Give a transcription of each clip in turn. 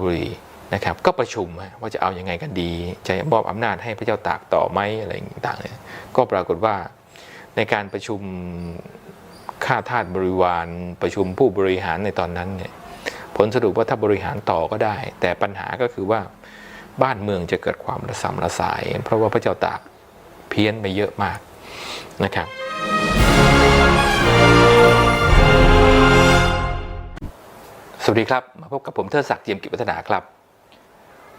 บุรีนะครับก็ประชุมว่าจะเอาอยัางไงกันดี จะมอบอำนาจให้พระเจ้าตากต่อไหมอะไรต่างๆเนี่ยก็ปรากฏว่าในการประชุมข้าทาสบริวารประชุมผู้บริหารในตอนนั้นเนี่ยผลสรุปว่าถ้าบริหารต่อก็ได้ แต่ปัญหาก็คือว่าบ้านเมืองจะเกิดความระสำระสาย เพราะว่าพระเจ้าตากเพี้ยนไปเยอะมากนะครับ สวัสดีครับ มาพบกับผมเทิดศักดิ์เจียมกิจวัฒนาครับ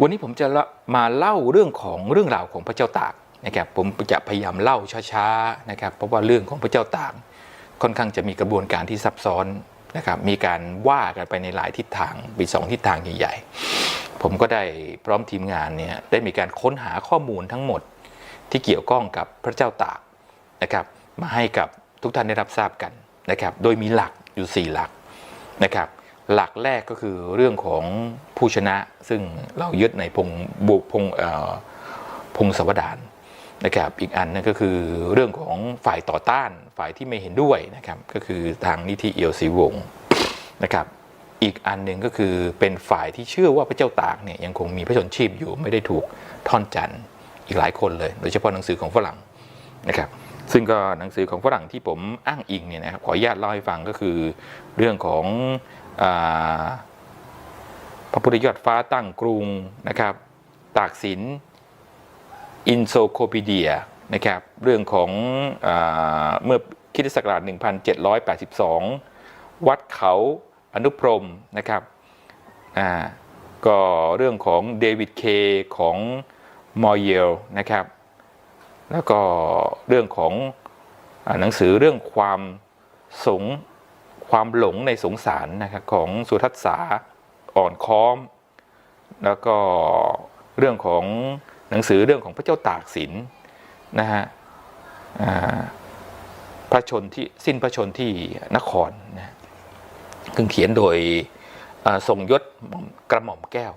วันนี้ผมจะมาเล่าเรื่องของเรื่องราวของพระเจ้าตากนะครับผมจะพยายามเล่าช้าๆนะครับเพราะว่าเรื่องของพระเจ้าตากค่อนข้างจะมีกระบวนการที่ซับซ้อนนะครับมีการว่ากันไปในหลายทิศทางมีสองทิศทางใหญ่ๆ ผมก็ได้พร้อมทีมงานเนี่ยได้มีการค้นหาข้อมูลทั้งหมดที่เกี่ยวข้องกับพระเจ้าตากนะครับมาให้กับทุกท่านได้รับทราบกันนะครับโดยมีหลักอยู่ 4 หลักนะครับ หลักแรกก็คือเรื่องของผู้ชนะซึ่งเรายึดในพงบุพงพงศวดารนะครับอีกอันนึงก็คือเรื่องของฝ่ายต่อต้านฝ่ายที่ไม่เห็นด้วยนะครับก็คือทางนิธิเอียวศรีวงศ์นะครับอีกอันหนึ่งก็คือเป็นฝ่ายที่เชื่อว่าพระเจ้าตากเนี่ยยังคงมีพระชนชีพอยู่ไม่ได้ถูกท่อนจันทร์อีกหลายคนเลย โดยเฉพาะหนังสือของฝรั่งนะครับซึ่งก็หนังสือของฝรั่งที่ผมอ้างอิงเนี่ยนะครับขออนุญาตเล่าให้ฟังก็คือเรื่องของ พระพุทธยอดฟ้าตั้งกรุงนะครับตากสินอินโซโคปีเดียนะครับเรื่องของอเมื่อคริสตศักราช 1782 วัดเขาอนุพรมนะครับก็เรื่องของเดวิดเคของมอเยลนะครับแล้วก็เรื่องของอหนังสือเรื่องความสง ความหลงในสงสารนะครับของสุทัศสาอ่อนค้อม แล้วก็เรื่องของหนังสือเรื่องของพระเจ้าตากสินนะฮะพระชนที่สิ้นพระชนที่นครนะซึ่งเขียนโดยอ่าทรงยศกระหม่อมแก้ว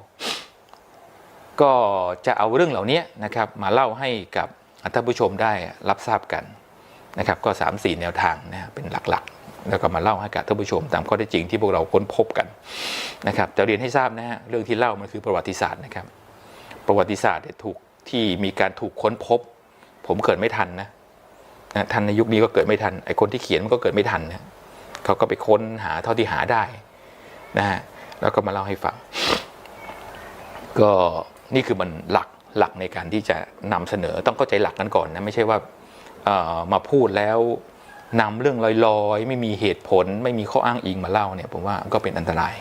ก็จะเอาเรื่องเหล่านี้นะครับมาเล่าให้กับท่านผู้ชมได้รับทราบกันนะครับ ก็ 3-4 แนวทางนะเป็นหลักๆ แล้วก็มาเล่าให้กับท่านผู้ชมตามข้อเท็จจริงที่พวกเราค้นพบกันนะครับจะเรียนให้ทราบนะฮะเรื่องที่เล่ามันคือประวัติศาสตร์นะครับ ประวัติศาสตร์เนี่ยถูกที่มีการถูกค้นพบ ผมเกิดไม่ทันนะนะท่านในยุคนี้ก็เกิดไม่ทันไอ้คนที่เขียนมันก็เกิดไม่ทันนะเขาก็ไปค้นหาเท่าที่หาได้นะฮะแล้วก็มาเล่าให้ฟัง ก็นี่คือมันหลักหลักในการที่จะนำเสนอต้องเข้าใจหลักกันก่อนนะไม่ใช่ว่ามาพูดแล้ว นำเรื่องลอยๆ ไม่มีเหตุผล ไม่มีข้ออ้างอิงมาเล่าเนี่ยผมว่าก็เป็นอันตราย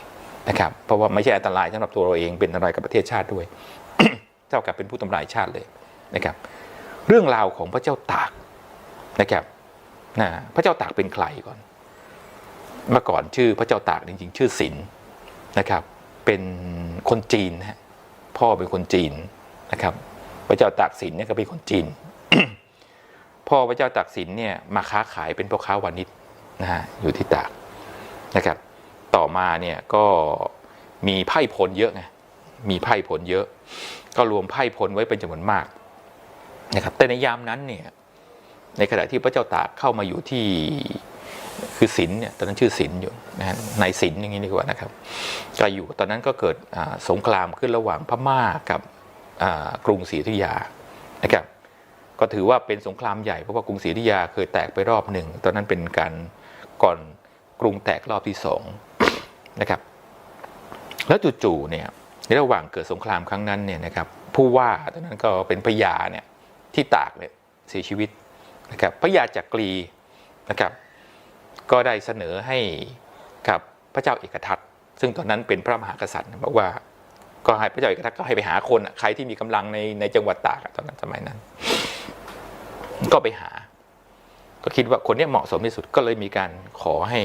นะครับเพราะว่าไม่ใช่อันตรายสำหรับตัวเราเองเป็นอันตรายกับประเทศชาติด้วย เท่ากับเป็นผู้ทำลายชาติเลยนะครับ เรื่องราวของพระเจ้าตากนะครับนะพระเจ้าตากเป็นใครก่อน เมื่อก่อนชื่อพระเจ้าตากจริง ๆ ชื่อสินนะครับ เป็นคนจีนนะฮะพ่อเป็นคนจีนนะครับ พระเจ้าตากสินเนี่ยก็เป็นคนจีน พ่อพระเจ้าตากสินเนี่ยมาค้าขายเป็นพ่อค้าวานิชนะฮะอยู่ที่ตากนะครับ ต่อมาเนี่ยก็มีไพ่พลเยอะไงมีไพ่พลเยอะ ก็รวมไพ่พลไว้เป็นจำนวนมากนะครับแต่ในยามนั้นเนี่ยในขณะที่พระเจ้าตากเข้ามาอยู่ที่คือศิลเนี่ยตอนนั้นชื่อศิลอยู่นะฮะในศิลป์อย่างนี้ดีกว่านะครับก็อยู่ตอนนั้นก็เกิดสงครามขึ้นระหว่างพม่ากับกรุงศรีอยุธยานะครับ ก็ถือว่าเป็นสงครามใหญ่เพราะว่ากรุงศรีอยุธยาเคยแตกไปรอบหนึ่งตอนนั้นเป็นการก่อนกรุงแตกรอบที่สองนะครับ แล้วจู่ๆเนี่ยในระหว่างเกิดสงครามครั้งนั้นเนี่ยนะครับผู้ว่าตอนนั้นก็เป็นพญาเนี่ยที่ตากเนี่ยเสียชีวิตนะครับพระยาจักรีนะครับ ก็ได้เสนอให้กับพระเจ้าเอกทัตซึ่งตอนนั้นเป็นพระมหากษัตริย์บอกว่าก็ให้พระเจ้าเอกทัตก็ให้ไปหาคนใครที่มีกำลังในในจังหวัดตากตอนนั้นสมัยนั้น ก็ไปหา ก็คิดว่าคนนี้เหมาะสมที่สุดก็เลยมีการขอให้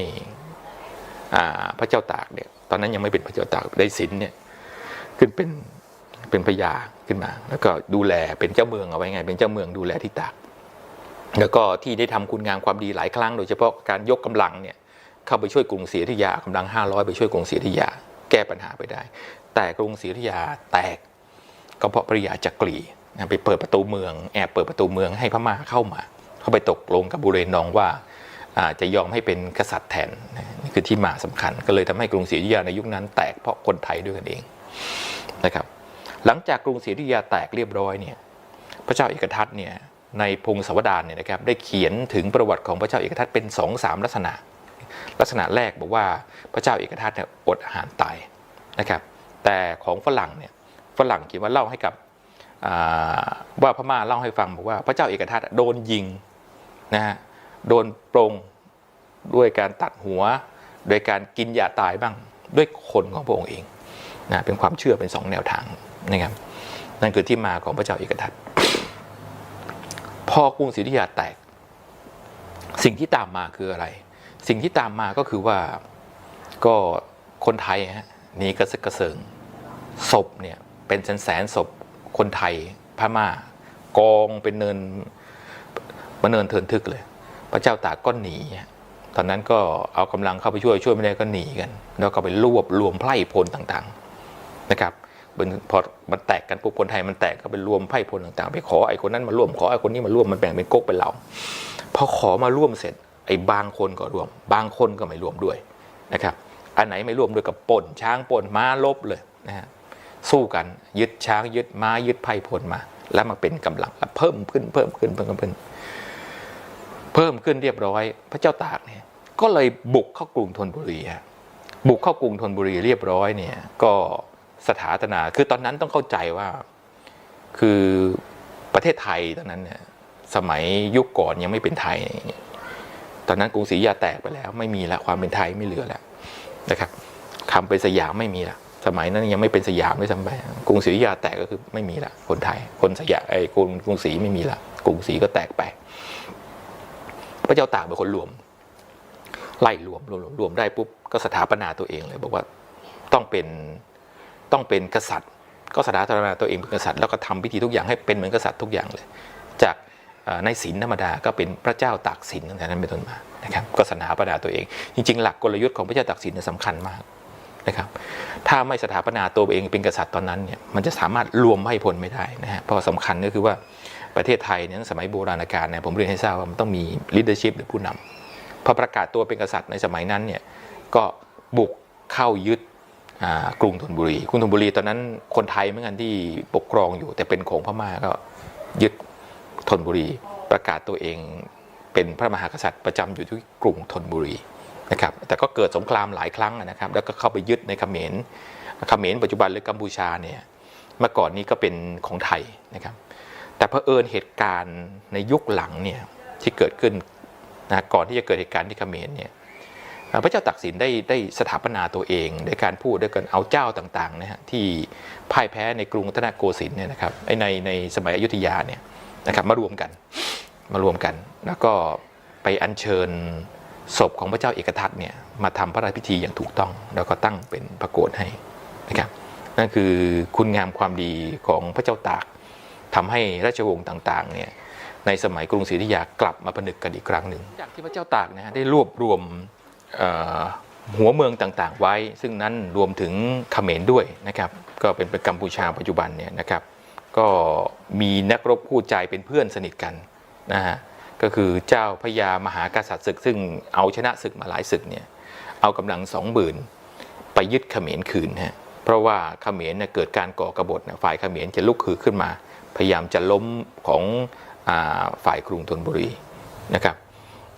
พระเจ้าตากเนี่ย ตอนนั้นยังไม่เป็นพระเจ้าตากได้สินเนี่ย ขึ้นเป็นเป็นพญาขึ้นมา แล้วก็ดูแลเป็นเจ้าเมืองเอาไว้ไง เป็นเจ้าเมืองดูแลที่ตาก แล้วก็ที่ได้ทำคุณงามความดีหลายครั้ง โดยเฉพาะการยกกำลังเนี่ย เข้าไปช่วยกรุงศรีอยุธยากำลัง500ไปช่วยกรุงศรีอยุธยา แก้ปัญหาไปได้ แต่กรุงศรีอยุธยาแตกก็เพราะพระยาจักรี ไปเปิดประตูเมืองแอบเปิดประตูเมืองให้พม่าเข้ามาเขาไปตกลงกับบุเรนองว่าจะยอมให้เป็นกษัตริย์แทนนี่คือที่มาสำคัญ ก็เลยทำให้กรุงศรีอยุธยาในยุคนั้นแตกเพราะคนไทยด้วยกันเองนะครับ หลังจากกรุงศรีอยุธยาแตกเรียบร้อยเนี่ยพระเจ้าเอกทัตเนี่ยในพงศาวดารเนี่ยนะครับได้เขียนถึงประวัติของพระเจ้าเอกทัตเป็นสองสามลักษณะ ลักษณะแรกบอกว่าพระเจ้าเอกทัตเนี่ยอดอาหารตายนะครับ แต่ของฝรั่งเนี่ยฝรั่งเขียนว่าเล่าให้กับ ว่าพม่าเล่าให้ฟังบอกว่าพระเจ้าเอกทัตโดนยิงนะฮะโดนปรงด้วยการตัดหัว โดยการกินยาตายบ้างด้วยคนของพระองค์เองนะเป็นความเชื่อเป็นสองแนวทางนะครับนั่นคือที่มาของพระเจ้าเอกทัตพอกรุงศรีอยุธยาแตก สิ่งที่ตามมาคืออะไร สิ่งที่ตามมาก็คือว่าก็คนไทยฮะหนีกระซึกกระเซิงศพเนี่ยเป็นแสนแสนศพ คนไทยพม่ากองเป็นเนินมาเนินเทินทึกเลย พระเจ้าตากก็หนีตอนนั้นก็เอากำลังเข้าไปช่วยช่วยไม่ได้ก็หนีกัน แล้วก็ไปรวบรวมไพร่พลต่างๆนะครับพอมันแตกกันปุ๊บคนไทยมันแตกก็ไปรวมไพร่พลต่างๆ ไปขอไอ้คนนั้นมาร่วมขอไอ้คนนี้มาร่วมมันแบ่งเป็นก๊กเป็นเหล่าพอขอมาร่วมเสร็จ ไอ้บางคนก็ร่วม บางคนก็ไม่ร่วมด้วยนะครับ อันไหนไม่ร่วมด้วยกับป่นช้างป่นม้าลบเลยนะฮะ สู้กัน ยึดช้างยึดม้ายึดไพ่พลมา แล้วมาเป็นกำลังแล้วเพิ่มขึ้นเพิ่มขึ้นเพิ่มขึ้น เพิ่มขึ้นเรียบร้อย พระเจ้าตากเนี่ยก็เลยบุกเข้ากรุงธนบุรีฮะบุกเข้ากรุงธนบุรีเรียบร้อยเนี่ย ก็สถาปนาคือตอนนั้นต้องเข้าใจว่าคือประเทศไทยตอนนั้นเนี่ยสมัยยุคก่อนยังไม่เป็นไทย ตอนนั้นกรุงศรีอยุธยาแตกไปแล้ว ไม่มีละความเป็นไทยไม่เหลือแล้วนะครับคำเป็นสยามไม่มีละ สมัยนั้นยังไม่เป็นสยามด้วยซ้ำไปกรุงศรีอยุธยาแตกก็คือไม่มีละคนไทย คนสยามไอ้กรุงกรุงศรีไม่มีละกรุงศรีก็แตกไป พระเจ้าตากเป็นคนรวม ไล่รวมรวมรวมได้ปุ๊บก็สถาปนาตัวเองเลยบอกว่าต้องเป็นต้องเป็นกษัตริย์ ก็สถาปนาตัวเองเป็นกษัตริย์แล้วก็ทำพิธีทุกอย่างให้เป็นเหมือนกษัตริย์ทุกอย่างเลย จากในศีลธรรมดาก็เป็นพระเจ้าตากสินตั้งแต่นั้นเป็นต้นมานะครับก็สถาปนาตัวเอง จริงๆ หลักกลยุทธ์ของพระเจ้าตากสินสำคัญมาก นะครับถ้าไม่สถาปนาตัวเองเป็นกษัตริย์ตอนนั้นเนี่ยมันจะสามารถรวมให้พลไม่ได้นะฮะเพราะสำคัญก็คือว่าประเทศไทยเนี่ยสมัยโบราณกาลเนี่ยผมเรียนให้ทราบว่ามันต้องมี leadership หรือผู้นำพอประกาศตัวเป็นกษัตริย์ในสมัยนั้นเนี่ยก็บุกเข้ายึดกรุงธนบุรี กรุงธนบุรีตอนนั้นคนไทยเหมือนกันที่ปกครองอยู่ แต่เป็นของพม่าก็ยึดธนบุรี ประกาศตัวเองเป็นพระมหากษัตริย์ประจำอยู่ที่กรุงธนบุรี นะครับแต่ก็เกิดสงครามหลายครั้งนะครับแล้วก็เข้าไปยึดในเขมรเขมรปัจจุบันหรือกัมพูชาเนี่ยเมื่อก่อนนี้ก็เป็นของไทยนะครับแต่เผอิญเหตุการณ์ในยุคหลังเนี่ยที่เกิดขึ้นนะก่อนที่จะเกิดเหตุการณ์ที่เขมรเนี่ยพระเจ้าตากสินได้ได้สถาปนาตัวเองด้วยการพูดด้วยการเอาเจ้าต่างๆนะฮะที่พ่ายแพ้ในกรุงรัตนโกสินทร์เนี่ยนะครับในในสมัยอยุธยาเนี่ยนะครับมารวมกันมารวมกัน แล้วก็ไปอัญเชิญ ศพของพระเจ้าเอกทัตเนี่ยมาทำพระราชพิธีอย่างถูกต้อง แล้วก็ตั้งเป็นพระโกศให้นะครับนั่นคือคุณงามความดีของพระเจ้าตากทำให้ราชวงศ์ต่างๆเนี่ยในสมัยกรุงศรีอยุธยากลับมาผนึกกันอีกครั้งหนึ่งจากที่พระเจ้าตากนะฮะได้รวบรวมหัวเมืองต่างๆ ไว้ ซึ่งนั้นรวมถึงเขมรด้วยนะครับก็เป็นเป็นกัมพูชาปัจจุบันเนี่ยนะครับก็มีนักรบคู่ใจเป็นเพื่อนสนิทกันนะฮะ ก็คือเจ้าพระยามหากษัตริย์ศึก ซึ่งเอาชนะศึกมาหลายศึกเนี่ยเอากำลังสองหมื่นไปยึดเขมรคืนฮะเพราะว่าเขมรเนี่ยเกิดการก่อกบฏฝ่ายเขมรจะลุกคือขึ้นมา พยายามจะล้มของอฝ่ายกรุงธนบุรีนะครับ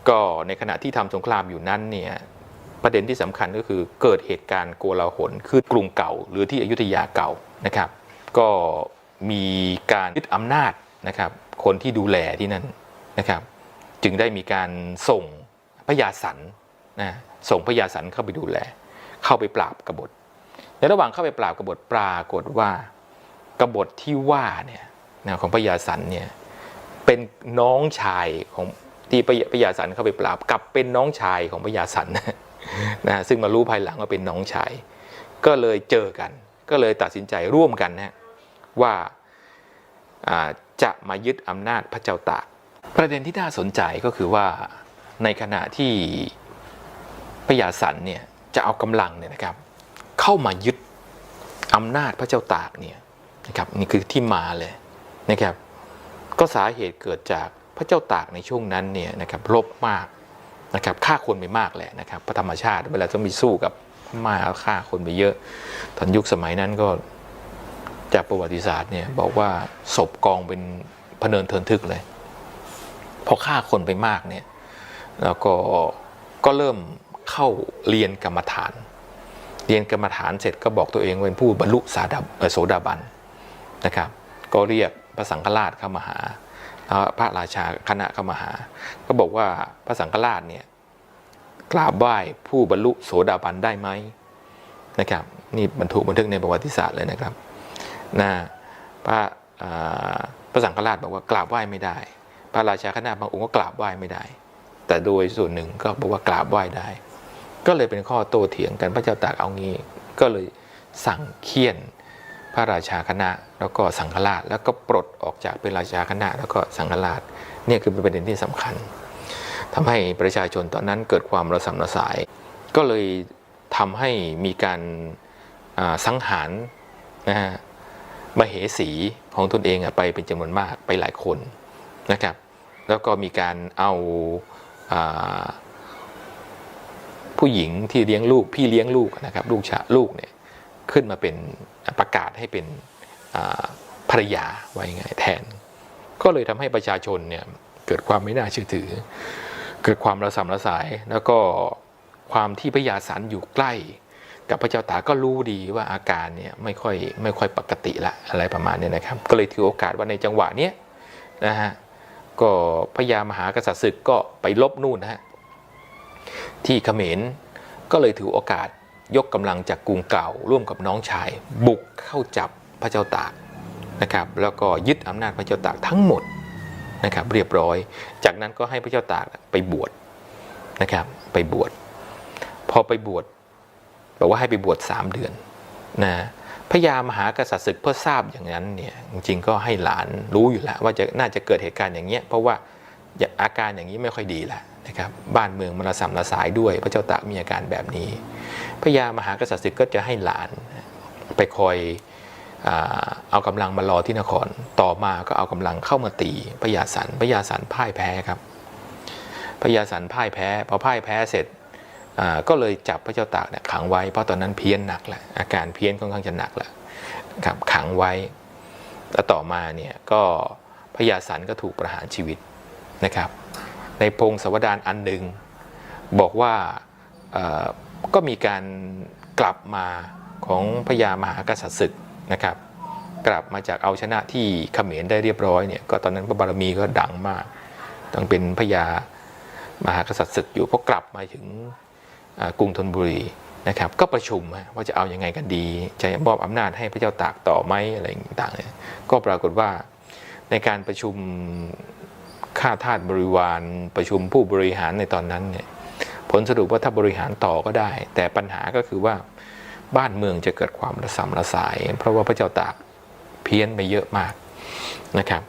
ก็ในขณะที่ทำสงครามอยู่นั้นเนี่ยประเด็นที่สำคัญก็คือเกิดเหตุการณ์โกลาหลคือกรุงเก่า หรือที่อยุธยาเก่านะครับ ก็มีการยึดอำนาจนะครับ คนที่ดูแลที่นั่นนะครับ จึงได้มีการส่งพระยาสันนะส่งพระยาสันเข้าไปดูแล เข้าไปปราบกบฏในระหว่างเข้าไปปราบกบฏปรากฏว่ากบฏที่ว่าเนี่ยนะของพระยาสันเนี่ยเป็นน้องชายของที่พระยาสันเข้าไปปราบกลับเป็นน้องชายของพระยาสันนะซึ่งมารู้ภายหลังว่าเป็นน้องชาย ก็เลยเจอกัน ก็เลยตัดสินใจร่วมกันนะว่าอ่าจะมายึดอำนาจพระเจ้าตาก ประเด็นที่น่าสนใจก็คือว่าในขณะที่พระยาสันเนี่ยจะเอากำลังเนี่ยนะครับ เข้ามายึดอำนาจพระเจ้าตากเนี่ยนะครับนี่คือที่มาเลยนะครับ ก็สาเหตุเกิดจากพระเจ้าตากในช่วงนั้นเนี่ยนะครับรบมากนะครับฆ่าคนไปมากแหละนะครับพระธรรมชาติเวลาต้องมีสู้กับมาฆ่าคนไปเยอะตอนยุคสมัยนั้นก็จากประวัติศาสตร์เนี่ยบอกว่าศพกองเป็นพเนินเทินทึกเลย พอฆ่าคนไปมากเนี่ยแล้วก็ก็เริ่มเข้าเรียนกรรมฐาน เรียนกรรมฐานเสร็จก็บอกตัวเองเป็นผู้บรรลุสาดาโสดาบันนะครับ ก็เรียกพระสังฆราชเข้ามาหาพระราชาคณะเข้ามาหา ก็บอกว่าพระสังฆราชเนี่ยกราบไหว้ผู้บรรลุโสดาบันได้ไหมนะครับนี่บรรทุกบันทึกในประวัติศาสตร์เลยนะครับนะพระพระสังฆราชบอกว่ากราบไหว้ไม่ได้ พระราชาคณะบางองค์ก็กราบไหว้ไม่ได้ แต่โดยส่วนหนึ่งก็บอกว่ากราบไหว้ได้ ก็เลยเป็นข้อโต้เถียงกันพระเจ้าตากเอางี้ ก็เลยสั่งเคี่ยนพระราชาคณะแล้วก็สังฆราชแล้วก็ปลดออกจากเป็นราชาคณะแล้วก็สังฆราชเนี่ยคือเป็นประเด็นที่สำคัญทำให้ประชาชนตอนนั้นเกิดความระสำระสาย ก็เลยทำให้มีการสังหารนะฮะมเหสีของตนเองไปเป็นจำนวนมากไปหลายคนนะครับ แล้วก็มีการเอาอาผู้หญิงที่เลี้ยงลูกพี่เลี้ยงลูกนะครับลูกชาลูกเนี่ยขึ้นมาเป็นประกาศให้เป็นภรรยาไว้ไงแทน ก็เลยทำให้ประชาชนเนี่ยเกิดความไม่น่าเชื่อถือ เกิดความระสำระสาย แล้วก็ความที่พระยาสันอยู่ใกล้ กับพระเจ้าตาก็รู้ดีว่าอาการเนี่ยไม่ค่อยไม่ค่อยปกติละอะไรประมาณนี้นะครับ ก็เลยถือโอกาสว่าในจังหวะเนี้ยนะฮะ ก็พญามหากษัตริย์ศึกก็ไปลบนู่นนะฮะที่เขมรก็เลยถือโอกาสยกกำลังจากกรุงเก่าร่วมกับน้องชาย บุกเข้าจับพระเจ้าตากนะครับ แล้วก็ยึดอำนาจพระเจ้าตากทั้งหมดนะครับ เรียบร้อย จากนั้นก็ให้พระเจ้าตากไปบวชนะครับ ไปบวชพอไปบวชบอกว่าให้ไปบวชสามเดือนนะ พญามหากษัตริย์ศึกเพื่อทราบอย่างนั้นเนี่ยจริงๆก็ให้หลานรู้อยู่แล้วว่าจะน่าจะเกิดเหตุการณ์อย่างเงี้ยเพราะว่าอาการอย่างนี้ไม่ค่อยดีแล้วนะครับบ้านเมืองมันระสำระสายด้วย พระเจ้าตากมีอาการแบบนี้พญามหากษัตริย์ศึกก็จะให้หลานไปคอยเอากำลังมารอที่นคร ต่อมาก็เอากำลังเข้ามาตีพญาสันพญาสันพ่ายแพ้ครับพญาสันพ่ายแพ้พอพ่ายแพ้เสร็จ ก็เลยจับพระเจ้าตากเนี่ยขังไว้เพราะตอนนั้นเพี้ยนหนักแหละอาการเพี้ยนค่อนข้างจะหนักแหละครับขังไว้แล้วต่อมาเนี่ยก็พญาสันก็ถูกประหารชีวิตนะครับ ในพงศวดารอันหนึ่งบอกว่าก็มีการกลับมาของพญามหากษัตริย์ศึกนะครับ กลับมาจากเอาชนะที่เขมรได้เรียบร้อยเนี่ยก็ตอนนั้นพระบารมีก็ดังมากต้องเป็นพญามหากษัตริย์ศึกอยู่พอกลับมาถึง กรุงธนบุรีนะครับก็ประชุมว่าจะเอาอยัางไงกันดี จะมอบอำนาจให้พระเจ้าตากต่อไหมอะไรต่างๆเนี่ยก็ปรากฏว่าในการประชุมข้าทาสบริวารประชุมผู้บริหารในตอนนั้นเนี่ยผลสรุปว่าถ้าบริหารต่อก็ได้ แต่ปัญหาก็คือว่าบ้านเมืองจะเกิดความระสำระสาย เพราะว่าพระเจ้าตากเพี้ยนไปเยอะมากนะครับ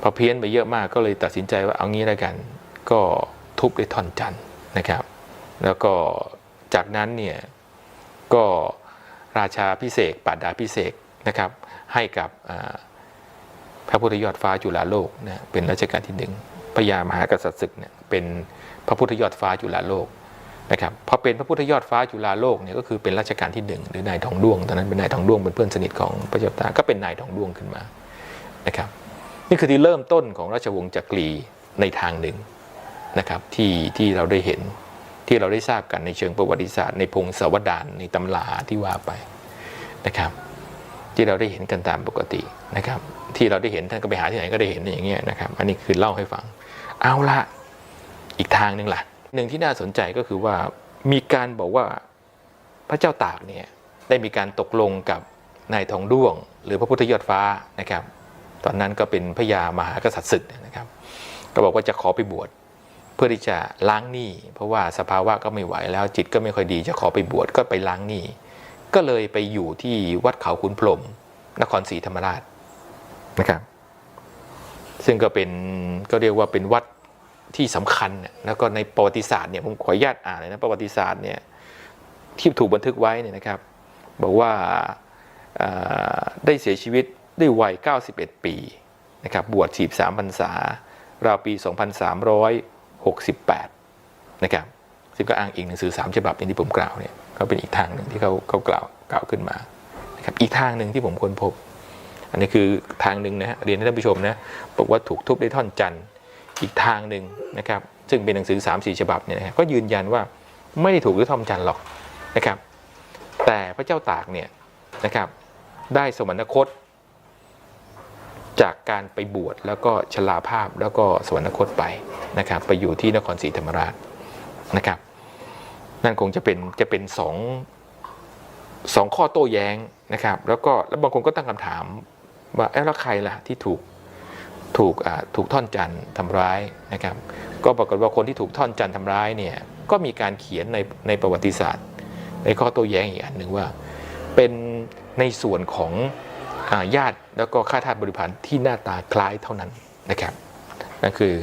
พอเพี้ยนไปเยอะมากก็เลยตัดสินใจว่าเอางี้แล้วกัน ก็ทุบด้วยท่อนจันนะครับ แล้วก็จากนั้นเนี่ยก็ราชาพิเศษปัดดาพิเศษนะครับให้กับพระพุทธยอดฟ้าจุฬาโลกนะเป็นรัชกาลที่หนึ่งพญามหากษัตริย์ศึกเนี่ยเป็นพระพุทธยอดฟ้าจุฬาโลกนะครับพอเป็นพระพุทธยอดฟ้าจุฬาโลกเนี่ยก็คือเป็นรัชกาลที่หนึ่งหรือนายทองด้วงตอนนั้นเป็นนายทองด้วงเป็นเพื่อนสนิทของพระเจ้าตาก็เป็นนายทองด้วงขึ้นมานะครับนี่คือที่เริ่มต้นของราชวงศ์จักรีในทางหนึ่งนะครับที่ที่เราได้เห็น ที่เราได้ทราบกันในเชิงประวัติศาสตร์ ในพงศาวดารในตำราที่ว่าไปนะครับ ที่เราได้เห็นกันตามปกตินะครับ ที่เราได้เห็นท่านก็ไปหาที่ไหนก็ได้เห็นอย่างเงี้ยนะครับ อันนี้คือเล่าให้ฟัง เอาละอีกทางหนึ่งล่ะหนึ่งที่น่าสนใจก็คือว่ามีการบอกว่าพระเจ้าตากเนี่ยได้มีการตกลงกับนายทองด้วง หรือพระพุทธยอดฟ้านะครับ ตอนนั้นก็เป็นพญามหากษัตริย์ศึกนะครับ ก็บอกว่าจะขอไปบวช พื่อที่จะล้างหนี้เพราะว่าสภาวะก็ไม่ไหวแล้วจิตก็ไม่ค่อยดีจะขอไปบวชก็ไปล้างหนี้ก็เลยไปอยู่ที่วัดเขาขุนพรมนครศรีธรรมราชนะครับ ซึ่งก็เป็นก็เรียกว่าเป็นวัดที่สำคัญน่ะแล้วก็ในประวัติศาสตร์เนี่ยผมขออนุญาตอ่านเลยนะประวัติศาสตร์เนี่ยที่ถูกบันทึกไว้เนี่ยนะครับ บอกว่าาได้เสียชีวิตด้วยวัย 91 ปีนะครับบวช43พรรษาราวปี 68นะครับซึ่งก็อ้างอิงหนังสือสามฉบับอย่างที่ผมกล่าวเนี่ยก็เป็นอีกทางหนึ่งที่เขาเขากล่าวกล่าวขึ้นมานะครับอีกทางหนึ่งที่ผมค้นพบ อันนี้คือทางหนึ่งนะฮะเรียนให้ท่านผู้ชมนะบอกว่าถูกทุบด้วยท่อนจันทร์อีกทางหนึ่งนะครับซึ่งเป็นหนังสือ3ามสี่ฉบับเนี่ยนะก็ยืนยันว่าไม่ได้ถูกด้วยท่อนจันทร์หรอกนะครับแต่พระเจ้าตากเนี่ยนะครับได้สวรรคต จากการไปบวชแล้วก็ชลาภาพแล้วก็สวรรคตไปนะครับไปอยู่ที่นครศรีธรรมราชนะครับนั่นคงจะเป็นจะเป็นสองสองข้อโต้แย้งนะครับแล้วก็แล้วบางคนก็ตั้งคำถามว่าเอ๊ะแล้วใครล่ะที่ถูกถูกถูกท่อนจันทร์ทำร้ายนะครับก็ปรากฏว่าคนที่ถูกท่อนจันทร์ทำร้ายเนี่ยก็มีการเขียนในในประวัติศาสตร์ ในข้อโต้แย้งอีกอันหนึ่งว่า เป็นในส่วนของ ญาติแล้วก็ข้าทาสบริพารที่หน้าตาคล้ายเท่านั้นนะครับนั่นคือ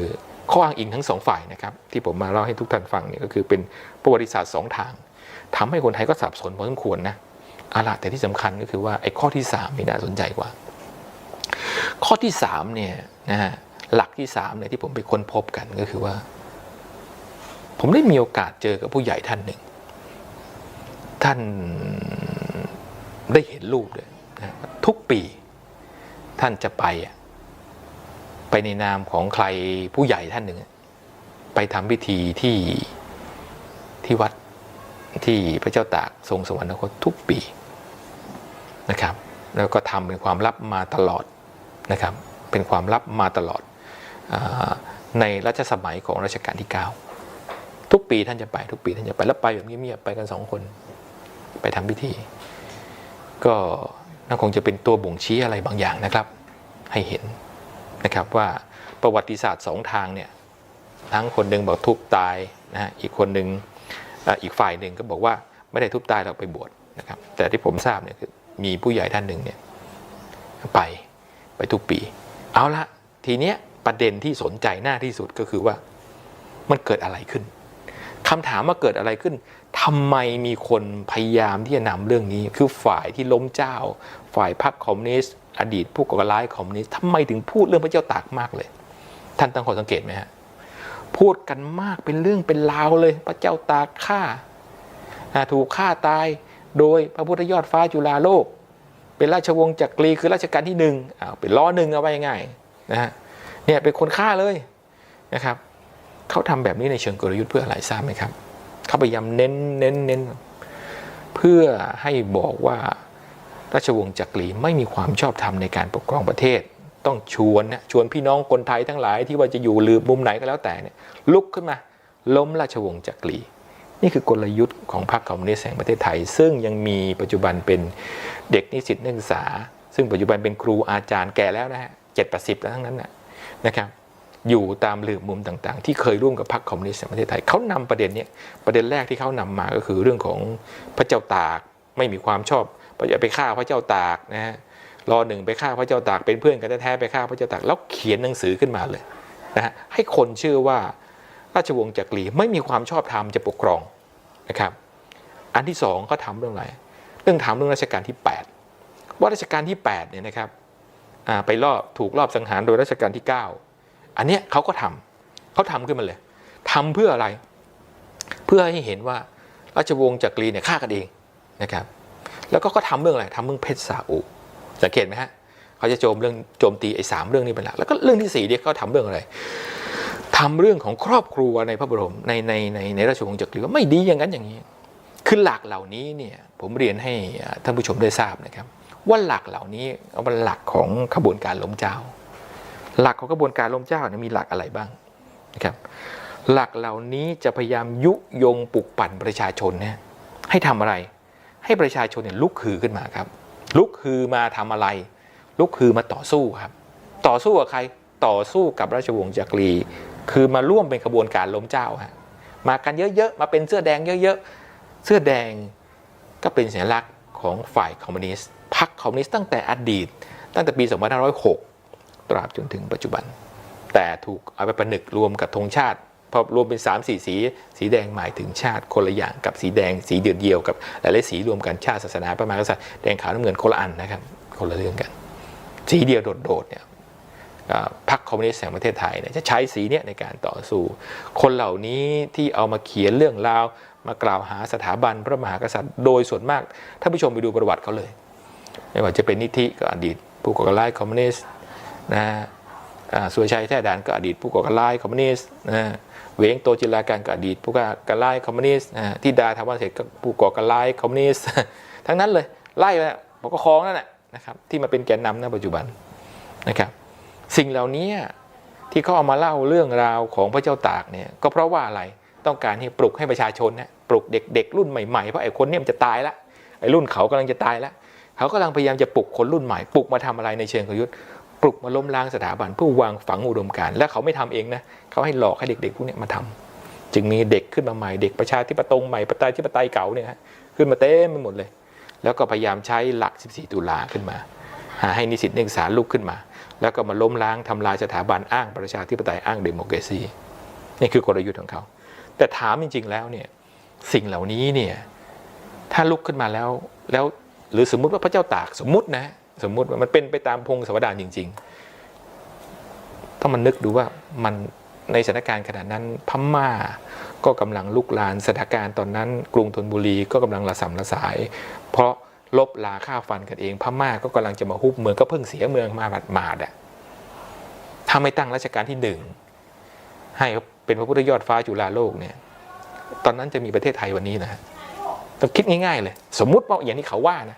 ข้ออ้างอิงทั้งสองฝ่ายนะครับที่ผมมาเล่าให้ทุกท่านฟังเนี่ยก็คือเป็นประวัติศาสตร์สองทางทำให้คนไทยก็สับสนพอสมควรนะอาละแต่ที่สำคัญก็คือว่าไอ้ข้อที่3นี่น่าสนใจกว่า ข้อที่3เนี่ยนะฮะหลักที่3เนี่ยที่ผมไปค้นพบกันก็คือว่า ผมได้มีโอกาสเจอกับผู้ใหญ่ท่านหนึ่ง ท่านได้เห็นรูปเลยนะ ทุกปี ท่านจะไปอะไปในนามของใครผู้ใหญ่ท่านหนึ่ง ไปทำพิธีที่ที่วัดที่พระเจ้าตากทรงสวรรคตทุกปีนะครับ แล้วก็ทำเป็นความลับมาตลอดนะครับ เป็นความลับมาตลอดอในรัชสมัยของรัชกาลที่ 9 ทุกปีท่านจะไปทุกปีท่านจะไปแล้วไปแบบเงียบๆไปกันสองคน ไปทำพิธี ก็ น่าคงจะเป็นตัวบ่งชี้อะไรบางอย่างนะครับ ให้เห็นนะครับว่าประวัติศาสตร์สองทางเนี่ยทั้งคนหนึ่งบอกทุบตายนะฮะอีกคนหนึ่งอีกฝ่ายหนึ่งก็บอกว่าไม่ได้ทุบตายเราไปบวชนะครับ แต่ที่ผมทราบเนี่ยคือมีผู้ใหญ่ท่านหนึ่งเนี่ยไปไปทุกปี เอาละทีเนี้ยประเด็นที่สนใจหน้าที่สุดก็คือว่ามันเกิดอะไรขึ้น คำถามว่าเกิดอะไรขึ้นทำไมมีคนพยายามที่จะนำเรื่องนี้ คือฝ่ายที่ล้มเจ้า ฝ่ายพรรคคอมมิวนิสต์อดีตผู้ก่อการร้ายคอมมิวนิสต์ทำไมถึงพูดเรื่องพระเจ้าตากมากเลย ท่านตั้งข้อสังเกตไหมฮะพูดกันมากเป็นเรื่องเป็นราวเลย พระเจ้าตากฆ่าถูกฆ่าตายโดยพระพุทธยอดฟ้าจุฬาโลก เป็นราชวงศ์จักรีคือราชการที่หนึ่งอ้าวเป็นล้อหนึ่งเอาไว้ง่ายนะฮะเนี่ยเป็นคนฆ่าเลยนะครับ เขาทำแบบนี้ในเชิงกลยุทธ์เพื่ออะไรทราบไหมครับ เขาพยายามเน้นเน้นเน้นเพื่อให้บอกว่าราชวงศ์จักรีไม่มีความชอบธรรมในการปกครองประเทศ ต้องชวนนะชวนพี่น้องคนไทยทั้งหลายที่ว่าจะอยู่หรือมุมไหนก็แล้วแต่เนี่ยลุกขึ้นมา ล้มราชวงศ์จักรี นี่คือกลยุทธ์ของพรรคคอมมิวนิสต์แห่งประเทศไทย ซึ่งยังมีปัจจุบันเป็นเด็กนิสิตนักศึกษา ซึ่งปัจจุบันเป็นครูอาจารย์แก่แล้วนะฮะเจ็ดแปดสิบแล้วทั้งนั้นนะนะครับ อยู่ตามหลืมมุมต่างๆ ที่เคยร่วมกับพรรคคอมมิวนิสต์แห่งประเทศไทยเขานำประเด็นนี้ประเด็นแรกที่เขานำมาก็คือเรื่องของพระเจ้าตากไม่มีความชอบไปฆ่าพระเจ้าตากนะฮะรอหนึ่งไปฆ่าพระเจ้าตากเป็นเพื่อนกันแท้ๆไปฆ่าพระเจ้าตากแล้วเขียนหนังสือขึ้นมาเลยนะฮะให้คนเชื่อว่าราชวงศ์จักรีไม่มีความชอบธรรมจะปกครองนะครับ อันที่สองก็ทำเรื่องอะไรเรื่องถามเรื่องรัชกาลที่ 8 ว่ารัชกาลที่8เนี่ยนะครับไปรอบถูกรอบสังหารโดยรัชกาลที่ 9 อันเนี้ยเขาก็ทำเขาทำขึ้นมาเลยทำเพื่ออะไร เพื่อให้เห็นว่าราชวงศ์จักรีเนี่ยฆ่ากันเองนะครับ แล้วก็ก็ทำเรื่องอะไรทำเรื่องเพชรซาอุสังเกตไหมฮะเขาจะโจมเรื่องโจมตีไอ้สามเรื่องนี้เป็นหลักแล้วก็เรื่องที่สี่เนี่ยเขาทำเรื่องอะไรทำเรื่องของครอบครัวในพระบรมในในในในราชวงศ์จักรีว่าไม่ดีอย่างนั้นอย่างนี้คือหลักเหล่านี้เนี่ยผมเรียนให้ท่านผู้ชมได้ทราบนะครับ ว่าหลักเหล่านี้เอาเป็นหลักของขบวนการล้มเจ้า หลักของกระบวนการล้มเจ้าเนี่ยมีหลักอะไรบ้างนะครับหลักเหล่านี้จะพยายามยุยงปลุกปั่นประชาชนเนี่ยให้ทำอะไร ให้ประชาชนเนี่ยลุกฮือขึ้นมาครับ ลุกฮือมาทำอะไร ลุกฮือมาต่อสู้ครับ ต่อสู้กับใครต่อสู้กับราชวงศ์จักรี คือมาร่วมเป็นขบวนการล้มเจ้าฮะมากันเยอะๆมาเป็นเสื้อแดงเยอะๆเสื้อแดงก็เป็นสัญลักษณ์ของฝ่ายคอมมิวนิสต์พรรคคอมมิวนิสต์ตั้งแต่อดีต ตั้งแต่ปี 2506 ตราบจนถึงปัจจุบัน แต่ถูกเอาไปประนึกรวมกับธงชาติพอรวมเป็น 3 4 สี สีแดงหมายถึงชาติคนละอย่างกับสีแดงสีเดียวเดียวกับหลายๆสีรวมกันชาติศาสนาประมาณกษัตริย์แดงขาวน้ำเงินคนละอันนะครับคนละเรื่องกัน สีเดียวโดดๆเนี่ยพรรคคอมมิวนิสต์แห่งประเทศไทยเนี่ยจะใช้สีเนี้ยในการต่อสู้ คนเหล่านี้ที่เอามาเขียนเรื่องราว มากล่าวหาสถาบันพระมหากษัตริย์ โดยส่วนมากท่านผู้ชมไปดูประวัติเขาเลย ไม่ว่าจะเป็นนิธิก็อดีตผู้ก่อการร้ายคอมมิวนิสต์ นะฮะอ่าสุรชัยแท้ด่านก็อดีตผู้ก่อการร้ายคอมมิวนิสต์นะเวงโตจิราการก็อดีตผู้ก่อการร้ายคอมมิวนิสต์ที่ดาธรรมเสร็จก็ผู้ก่อการร้ายคอมมิวนิสต์ทั้งนั้นเลยไล่ไปแล้วปกครองนั่นแหละนะครับที่มาเป็นแกนนำในปัจจุบันนะครับสิ่งเหล่านี้ที่เขาเอามาเล่าเรื่องราวของพระเจ้าตากเนี่ยก็เพราะว่าอะไรต้องการให้ปลุกให้ประชาชนเนี่ยปลุกเด็กๆ รุ่นใหม่ๆเพราะไอ้คนเนี่ยมันจะตายละไอ้รุ่นเขากำลังจะตายละเขากำลังพยายามจะปลุกคนรุ่นใหม่ปลุกมาทำอะไรในเชิงกลยุทธ์ ลุกมาล้มล้างสถาบันเพื่อวางฝังอุดมการณ์และเขาไม่ทำเองนะเขาให้หลอกให้เด็กๆพวกนี้มาทำจึงมีเด็กขึ้นมาใหม่เด็กประชาธิปไตยใหม่ประชาธิปไตยเก่าเนี่ยขึ้นมาเต็มไปหมดเลย แล้วก็พยายามใช้หลัก 14 ตุลาขึ้นมาหาให้นิสิตนักศึกษาลุกขึ้นมา แล้วก็มาล้มล้างทำลายสถาบันอ้างประชาธิปไตยอ้างเดโมแครซีนี่คือกลยุทธ์ของเขา แต่ถามจริง ๆ แล้วเนี่ยสิ่งเหล่านี้เนี่ยถ้าลุกขึ้นมาแล้วแล้วหรือสมมุติว่าพระเจ้าตากสมมุตินะ สมมุติว่ามันเป็นไปตามพงศวดารจริง ๆ ต้องมันนึกดูว่ามันในสถานการณ์ขนาดนั้นพม่าก็กำลังลุกลานสถานการณ์ตอนนั้น กรุงธนบุรีก็กำลังระสำระสาย เพราะลบลาฆ่าฟันกันเอง พม่าก็กำลังจะมาฮุบเมืองก็เพิ่งเสียเมืองมาบาดมาดอะถ้าไม่ตั้งรัชกาลที่หนึ่งให้เป็นพระพุทธยอดฟ้าจุฬาโลกเนี่ย ตอนนั้นจะมีประเทศไทยวันนี้นะฮะต้องคิดง่ายๆเลย สมมุติว่าอย่างที่เขาว่านะ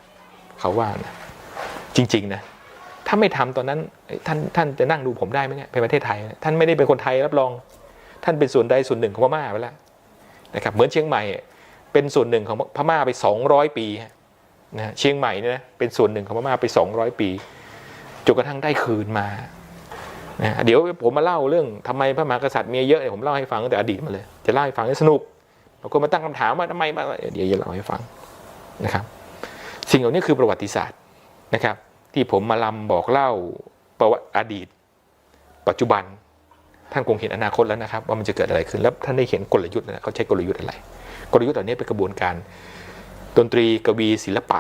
เขาว่านะ จริงๆนะถ้าไม่ทำตอนนั้นท่านท่านจะนั่งดูผมได้ไหมเนี่ยเป็นประเทศไทย ท่านไม่ได้เป็นคนไทยรับรอง ท่านเป็นส่วนใดส่วนหนึ่งของพม่าไปแล้วนะครับเหมือนเชียงใหม่เป็นส่วนหนึ่งของพม่าไป 200 ปีนะฮะเชียงใหม่เนี่ยนะเป็นส่วนหนึ่งของพม่าไป 200 ปีจนกระทั่งได้คืนมานะเดี๋ยวผมมาเล่าเรื่องทำไมพระมหากษัตริย์มีเยอะเนี่ยผมเล่าให้ฟังตั้งแต่อดีตมาเลย จะเล่าให้ฟังให้สนุกบางคนมาตั้งคำถามว่าทำไมมาเดี๋ยวจะเล่าให้ฟังนะครับ สิ่งเหล่านี้คือประวัติศาสตร์นะครับ ที่ผมมาลำบอกเล่าประวัติอดีต ปัจจุบันท่านคงเห็นอนาคตแล้วนะครับ ว่ามันจะเกิดอะไรขึ้นแล้วท่านได้เห็นกลยุทธ์นะเขาใช้กลยุทธ์อะไร กลยุทธ์เหล่านี้เป็นกระบวนการ ดนตรีกวีศิลปะ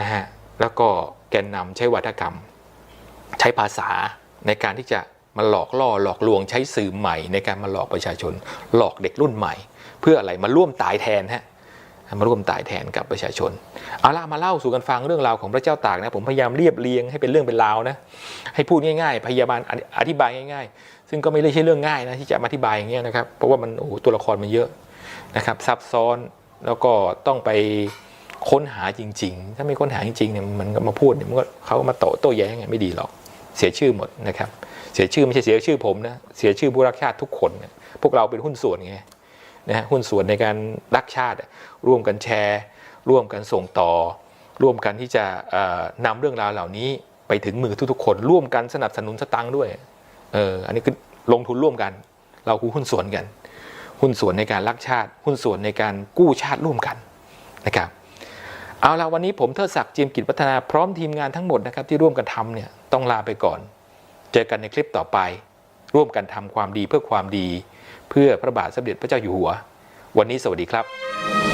นะฮะแล้วก็แกนนำใช้วัฒกรรม ใช้ภาษาในการที่จะมาหลอกล่อหลอกลวงใช้สื่อใหม่ ในการมาหลอกประชาชน หลอกเด็กรุ่นใหม่ เพื่ออะไรมาร่วมตายแทนฮะ มาร่วมตายแทนกับประชาชน เอาละมาเล่าสู่กันฟังเรื่องราวของพระเจ้าตากนะผมพยายามเรียบเรียงให้เป็นเรื่องเป็นราวนะให้พูดง่าย ๆ พยาบาลอธิบายง่าย ๆ ซึ่งก็ไม่ได้ใช่เรื่องง่ายนะที่จะมาอธิบายอย่างเงี้ยนะครับเพราะว่ามันโอ้โหตัวละครมันเยอะนะครับซับซ้อนแล้วก็ต้องไปค้นหาจริง ๆ ถ้าไม่ค้นหาจริงๆเนี่ยมันก็มาพูดเนี่ยมันก็เขามาโต้โต้แย้งไงไม่ดีหรอกเสียชื่อหมดนะครับเสียชื่อไม่ใช่เสียชื่อผมนะเสียชื่อผู้รักชาติทุกคนนะพวกเราเป็นหุ้นส่วนไง นะฮะหุ้นส่วนในการรักชาติ ร่วมกันแชร์ ร่วมกันส่งต่อ ร่วมกันที่จะเอ่อนำเรื่องราวเหล่านี้ไปถึงมือทุกๆคน ร่วมกันสนับสนุนสตังค์ด้วยเอออันนี้คือลงทุนร่วมกัน เราคือหุ้นส่วนกัน หุ้นส่วนในการรักชาติ หุ้นส่วนในการกู้ชาติร่วมกันนะครับเอาละวันนี้ผมเทิดศักดิ์จีมกิจพัฒนาพร้อมทีมงานทั้งหมดนะครับที่ร่วมกันทำเนี่ยต้องลาไปก่อน เจอกันในคลิปต่อไป ร่วมกันทำความดีเพื่อความดี เพื่อพระบาทสมเด็จพระเจ้าอยู่หัว วันนี้สวัสดีครับ